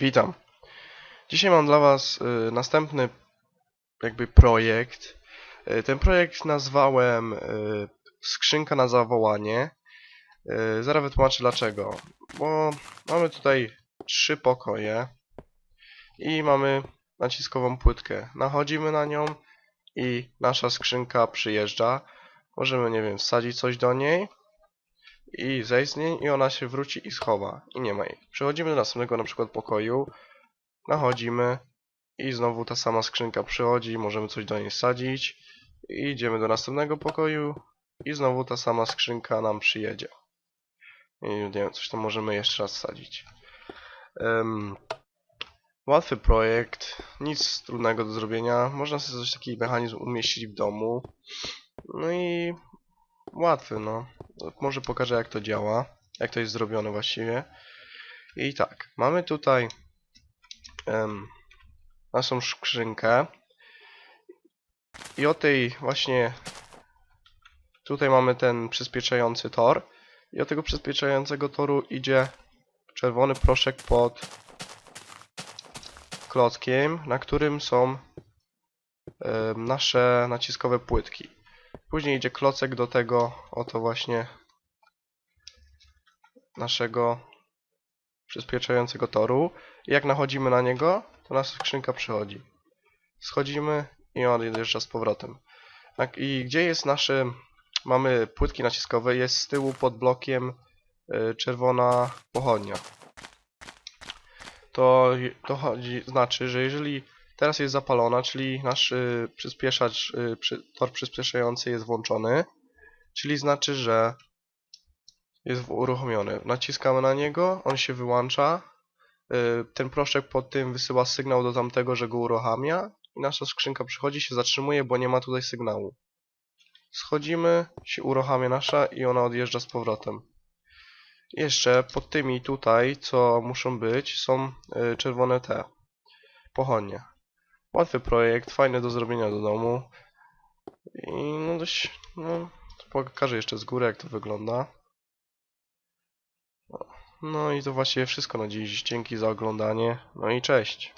Witam. Dzisiaj mam dla Was y, następny jakby projekt. Y, ten projekt nazwałem y, skrzynka na zawołanie. Y, zaraz wytłumaczę dlaczego. Bo mamy tutaj trzy pokoje i mamy naciskową płytkę. Nachodzimy na nią i nasza skrzynka przyjeżdża. Możemy, nie wiem, wsadzić coś do niej i zejść z niej i ona się wróci i schowa i nie ma jej. Przechodzimy do następnego na przykład pokoju, nachodzimy i znowu ta sama skrzynka przychodzi, możemy coś do niej sadzić i idziemy do następnego pokoju i znowu ta sama skrzynka nam przyjedzie. I nie wiem, coś tam możemy jeszcze raz sadzić. Em, łatwy projekt, nic trudnego do zrobienia, można sobie coś taki mechanizm umieścić w domu. No i łatwy, no. Może pokażę jak to działa, jak to jest zrobione właściwie. I tak, mamy tutaj em, naszą skrzynkę i o tej właśnie tutaj mamy ten przyspieszający tor i od tego przyspieszającego toru idzie czerwony proszek pod klockiem, na którym są nasze naciskowe płytki. Później idzie klocek do tego oto właśnie naszego przyspieszającego toru. I jak nachodzimy na niego, to nasza skrzynka przychodzi. Schodzimy i on odjeżdża z powrotem. Tak, I gdzie jest nasze... Mamy płytki naciskowe, jest z tyłu pod blokiem y, czerwona pochodnia. To, to chodzi, znaczy, że jeżeli teraz jest zapalona, czyli nasz y, przyspieszacz, y, przy, tor przyspieszający jest włączony, czyli znaczy, że jest uruchomiony. Naciskamy na niego, on się wyłącza, y, ten proszek pod tym wysyła sygnał do tamtego, że go uruchamia i nasza skrzynka przychodzi, się zatrzymuje, bo nie ma tutaj sygnału. Schodzimy, się uruchamia nasza i ona odjeżdża z powrotem. Jeszcze pod tymi tutaj, co muszą być, są y, czerwone te pochodnie. Łatwy projekt, fajny do zrobienia do domu. I no dość, no, pokażę jeszcze z góry jak to wygląda. No i to właściwie wszystko na dziś. Dzięki za oglądanie. No i cześć.